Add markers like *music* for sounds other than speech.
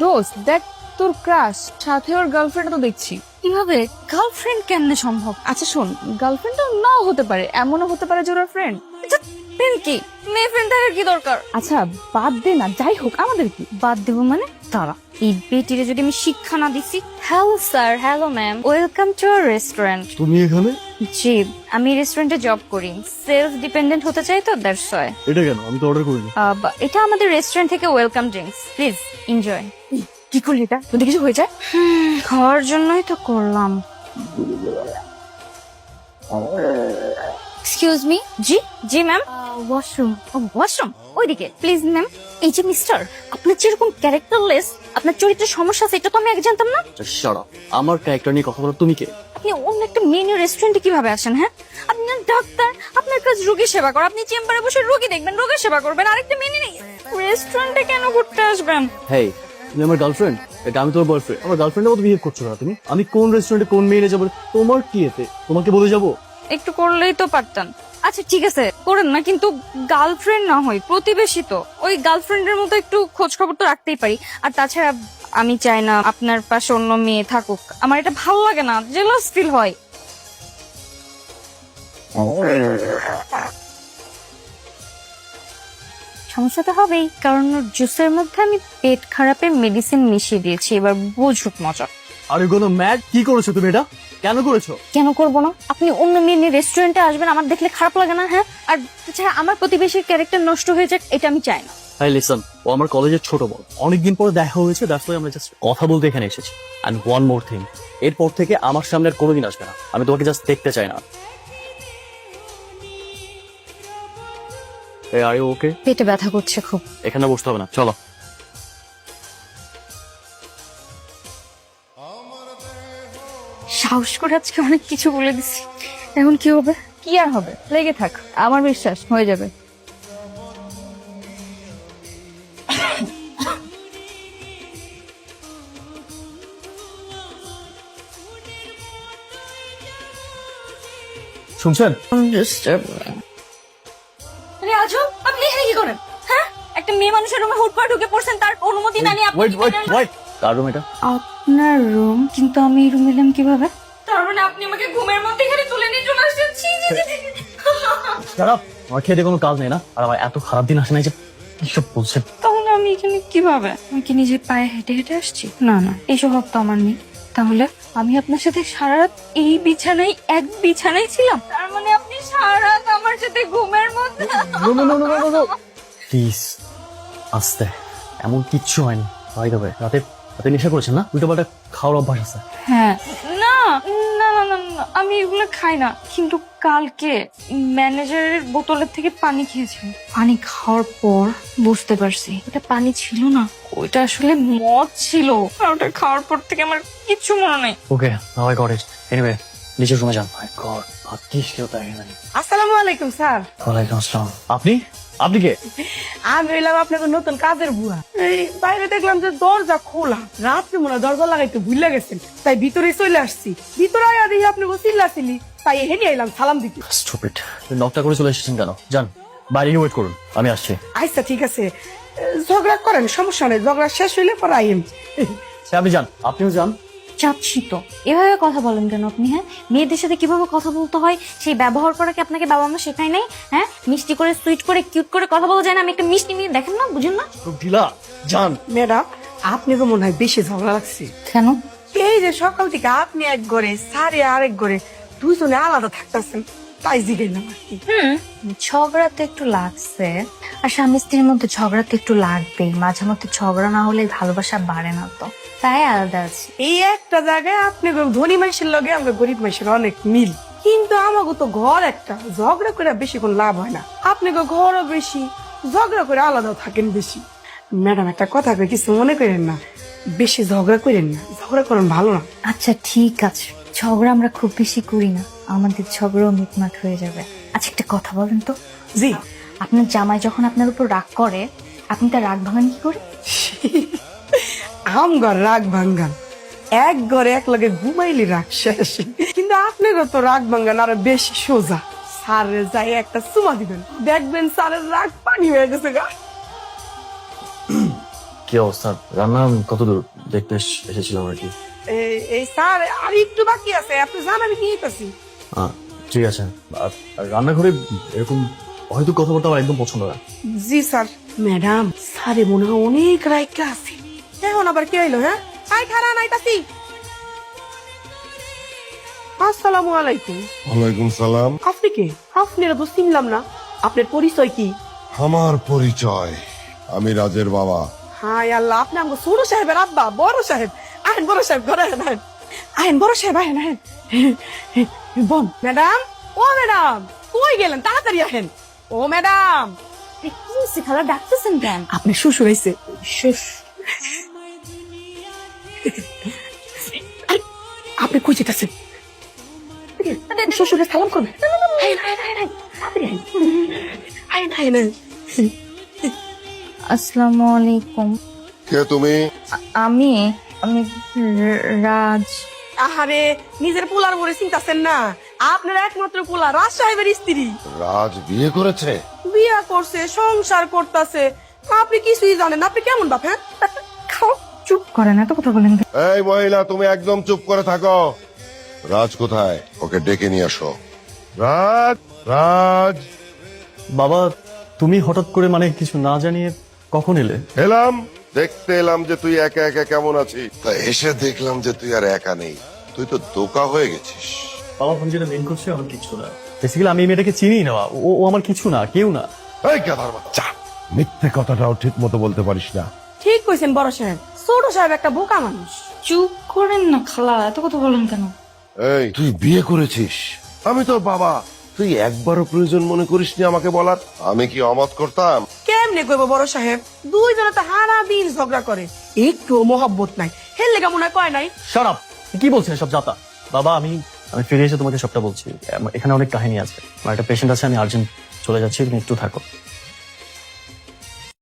দোস্ত দেখ তোর ক্রাশ সাথে ওর গার্লফ্রেন্ড তো দেখছি। কীভাবে? গার্লফ্রেন্ড কেমনে সম্ভব? আচ্ছা শোন গার্লফ্রেন্ড তো নাও হতে পারে এমনও হতে পারে যে ওরা ফ্রেন্ড ফ্রেন্ড কি? মেয়ে ফ্রেন্ড থাকার কি দরকার? আচ্ছা বাদ দে না যাই হোক আমাদের কি? বাদ দেবো মানে? তারা এই বেটিরে যদি আমি শিক্ষা না দিছি hello sir hello ma'am welcome to our restaurant তুমি এখানে? জি আমি রেস্টুরেন্টে জব করি। সেলফ ডিপেন্ডেন্ট হতে চাই তো দ্যাটস ওয়াই এটা কেন? আমি তো অর্ডার করিনি। এটা আমাদের রেস্টুরেন্ট থেকে ওয়েলকাম ড্রিঙ্কস প্লিজ এনজয় কি করলি এটা? যদি কিছু হয়ে যায় খাওয়ার জন্যই তো করলাম। এক্সকিউজ মি জি জি ম্যাম ওয়াশরুম ওয়াশরুম ওইদিকে প্লিজ ম্যাম এই যে মিস্টার আপনার যেরকম ক্যারেক্টারলেস আপনার চরিত্রের সমস্যা আছে এটা তো আমি আগে জানতাম না। শাট আমার ক্যারেক্টার নিয়ে কথা বলো তুমি কে? আপনি অন্য একটা মেনু রেস্টুরেন্টে কীভাবে আসেন হ্যাঁ? আপনি ডাক্তার আপনার কাজ রোগী সেবা করা। আপনি চেম্বারে বসে রোগী দেখবেন রোগীর সেবা করবেন। আরেকটা মেনু নেই রেস্টুরেন্টে কেন ঘুরতে আসবেন? হেই তুমি আমার গার্লফ্রেন্ড এটা আমি তোমার বয়ফ্রেন্ড আমার গার্লফ্রেন্ডের মতো বিহেভ করছ না তুমি। আমি কোন রেস্টুরেন্টে কোন মেয়ে যাব তোমার কি এতে? তোমাকে বলে যাব? একটু করলেই তো পারতাম। আচ্ছা ঠিক আছে করেন না কিন্তু গার্লফ্রেন্ড না হয় প্রতিবেশী তো। ওই গার্লফ্রেন্ডের মতো একটু খোঁজ খবর তো রাখতেই পারি। আর তাছাড়া আমি চাই না আপনার পাশে অন্য মেয়ে থাকুক। আমার এটা ভালো লাগে না জেলাস ফিল হয়। সমস্যা তো হবেই কারণ ওর জুসের মধ্যে আমি পেট খারাপের মেডিসিন মিশিয়ে দিয়েছি এবার বুঝুক মজা। আর কোনো ম্যাড কি করেছ তুমি এটা? কেন করেছ? কেন করব না? আপনি অন্য মেয়ে নিয়ে রেস্টুরেন্টে আসবেন আমার দেখলে খারাপ লাগে না হ্যাঁ? আর তাছাড়া আমার প্রতিবেশীর ক্যারেক্টার নষ্ট হয়ে যাক এটা আমি চাই না। হাই লিসন ও আমার কলেজের ছোট বড় অনেকদিন পরে দেখা হয়েছে দ্যাটস ওয়াই আমরা জাস্ট কথা বলতে এখানে এসেছি। অ্যান্ড ওয়ান মোর থিং এরপর থেকে আমার সামনে আর কোনোদিন আসবে না। আমি তোমাকে জাস্ট দেখতে চাই না। এই আর ওকে পেটে ব্যথা করছে খুব। এখানে বসতে হবে না চলো। সাহস করে আজকে অনেক কিছু বলে দিছি। এখন কি হবে? কি আর হবে? লেগে থাক আমার বিশ্বাস হয়ে যাবে। শুনছেন? আরে আপনি এখানে কি করেন? হ্যাঁ? একটা মেয়ে মানুষের রুমে হুট করে ঢুকে পড়ছেন তার অনুমতি না নিয়ে আপনি ওয়েট ওয়েট ওয়েট কার রুম এটা? আপনার রুম? কিন্তু আমি এই রুম এলাম কীভাবে? তার মানে আপনি আমাকে ঘুমের মধ্যে এখানে তুলে নিয়ে চলে আসছেন? ছি, ছি, ছি। খারাপ আমার খেতে কোনো কাজ নেই না। আর আমার এত খারাপ দিন আসে নাই যে কিসব বলছে তাহলে আমি এখানে কীভাবে? আমি কি নিজের পায়ে হেঁটে হেঁটে আসছি? না না এই স্বভাব তো আমার নেই। তাহলে আমি আপনার সাথে সারা রাত এই বিছানায় এক বিছানায় ছিলাম? সারা আমার সাথে ঘুমের মধ্যে প্লিজ আস্তে। এমন কিচ্ছু হয়নি। ভাই দেবে রাতে রাতে নেশা করেছেন না? উল্টো পাল্টা খাওয়ার অভ্যাস আছে। হ্যাঁ। না না না না না, আমি এগুলো খাই না। কিন্তু কালকে ম্যানেজারের বোতলের থেকে পানি খেয়েছি পানি খাওয়ার পর বুঝতে পারছি এটা পানি ছিল না। ওইটা আসলে মদ ছিল। আর ওটা খাওয়ার পর থেকে আমার কিচ্ছু মনে নেই। Okay now I got it anyway নিচের রুমে যান। মাই গড ভাগ্যিস কেউ তাই এখানে আসসালামু আলাইকুম স্যার। ওয়ালাইকুম আসসালাম। আপনি? আপনি কে? আমি হইলাম আপনাকে নতুন কাজের বুয়া। এই বাইরে দেখলাম যে দরজা খোলা। রাত্রে মনে দরজা লাগাইতে ভুলে গেছেন। তাই ভিতরে চলে আসছি। ভিতরে আয়া দেখি আপনি চিল্লাচিল্লি। তাই এলাম সালাম দিতে। স্টুপিড নকটা করে চলে এসেছেন কেন? যান বাইরে ওয়েট করুন। আমি আসছি। আচ্ছা ঠিক আছে। ঝগড়া করেন সমস্যা নেই। ঝগড়া শেষ হইলে পরে আইম আপনি যান। আপনিও যান। চাচ্ছি তো এভাবে কথা বলেন কেন আপনি হ্যাঁ? মেয়েদের সাথে কীভাবে কথা বলতে হয় সেই ব্যবহার করা কি আপনাকে বাবা মা শেখায় নাই হ্যাঁ? মিষ্টি করে সুইট করে কিউট করে কথা বলা যায় না? আমি একটা মিষ্টি মেয়ে দেখেন না বুঝেন না? খুব ঢিলা জান। ম্যাডাম তো মনে হয় বেশি ঝগড়া লাগছে। কেন? এই যে সকাল থেকে আপনি এক ঘরে সারে আরেক ঘরে দুজনে আলাদা থাকতেছেন। তাই জিগাইলাম আর কি। ঝগড়া তো একটু লাগছে। আর স্বামী স্ত্রীর মধ্যে ঝগড়া তো একটু লাগবেই। মাঝে মধ্যে ঝগড়া না হলে ভালোবাসা বাড়ে না তো। তাই আলাদা আছে। এই একটা জায়গায় আপনি ধনী মানুষের লগে আমরা গরিব মানুষের অনেক মিল। কিন্তু আমাকে তো ঘর একটা। ঝগড়া করে বেশি কোন লাভ হয় না। আপনি ঘরও বেশি ঝগড়া করে আলাদাও থাকেন বেশি। ম্যাডাম একটা কথা কিছু মনে করেন না? বেশি ঝগড়া করেন না। ঝগড়া করেন ভালো না। আচ্ছা ঠিক আছে। ঝগড়া আমরা খুব বেশি করি না। আমাদের ঝগড়াও মিটমাট হয়ে যাবে। আচ্ছা একটা কথা বলেন তো। জি। আপনার জামাই যখন আপনার উপর রাগ করে আপনি তার রাগ ভাঙান কি করে? আম ঘর রাগ ভাঙ্গান এক ঘরে এক লগে ঘুমাইলি রাগ শেষ। কিন্তু আপনারও তো রাগ ভাঙ্গান আরও বেশি সোজা। স্যারে যাই একটা চুমা দিবেন। দেখবেন স্যারের রাগ পানি হয়ে গেছে গা। কি অবস্থা? রান্না কত দূর দেখতে এসেছিলাম আর কি। এই স্যার আর একটু বাকি আছে আপনি জান আমি কি আহ, ঠিক আছে। রান্নাঘরে এরকম হয়তো কথাবার্তা আমার একদম পছন্দ না জি স্যার। ম্যাডাম স্যারে মনে হয় অনেক রাইকা আছে। এখন আবার কি হইল হ্যাঁ? আই খারা নাইতাছি আসসালামু আলাইকুম। ওয়ালাইকুম সালাম। আপনি কে? আপনারা তো চিনলাম না। আপনার পরিচয় কি? আমার পরিচয় আমি রাজের বাবা। হাই আল্লাহ আপনি আমাকে ছোট সাহেবের আব্বা বড় সাহেব আহেন বড় সাহেব ঘরে আহেন আহেন আহেন বড় সাহেব আহেন আহেন বন ম্যাডাম ও ম্যাডাম কই গেলেন তাড়াতাড়ি আহেন ও ম্যাডাম কি হয়েছে খালা ডাকতেছেন কেন আপনি শ্বশুর হয়েছে আপনি কই যেতেছেন শ্বশুরে সালাম করবে আহেন, আহেন, আহেন, আহেন। তাড়াতাড়ি আহেন। আহেন, আহেন, আহেন। আসসালামু আলাইকুম। কে তুমি? আমি আমি রাজ। আহারে নিজের পোলার বলে চিন্তাছেন না। আপনার একমাত্র পোলা রাজ সাহেবের স্ত্রী। রাজ বিয়ে করেছে? বিয়া করছে সংসার করতেছে। আপনি কিছুই জানেন আপনি কেমন বাপ হ্যাঁ? *laughs* খাও চুপ করেন এত কথা বলেন কেন? এই মহিলা তুমি একদম চুপ করে থাকো। রাজ কোথায়? ওকে ডেকে নিয়ে আসো। রাজ রাজ। বাবা তুমি হঠাৎ করে মানে কিছু না জানিয়ে কখন এলে? এলাম। দেখতে এলাম যে তুই একা একা কেমন আছিস। তা এসে দেখলাম যে তুই আর একা নেই। তুই তো দোকা হয়ে গেছিস। বাবা ফোন যেটা মেন করছে আমার কিছু না। বেসিক্যালি আমি এই মেয়েটাকে চিনি না ও ও আমার কিছু না কেউ না। এই গাধার বাচ্চা মিথ্যে কথাটাও ঠিক মতো বলতে পারিস না। ঠিক কইছেন বড় সাহেব। ছোট সাহেব একটা বোকা মানুষ। চুপ করেন না খালা এত কথা বলেন কেন? এই। তুই বিয়ে করেছিস? আমি তোর বাবা তুই একবারও প্রয়োজন মনে করিসনি আমাকে বলার? আমি কি অমত করতাম? কেমনে কইব বড় সাহেব? দুইজনে তো হারা দিন ঝগড়া করে। একটু মহব্বত নাই। হের লেগা মনে হয় কয় নাই? সরব কি বলছেন সব জাতা? বাবা, আমি আমি ফিরে এসে তোমাকে সবটা বলছি। এখানে অনেক কাহিনী আছে। আমার একটা পেশেন্ট আছে, আমি আর্জেন্ট চলে যাচ্ছি, তুমি একটু থাকো।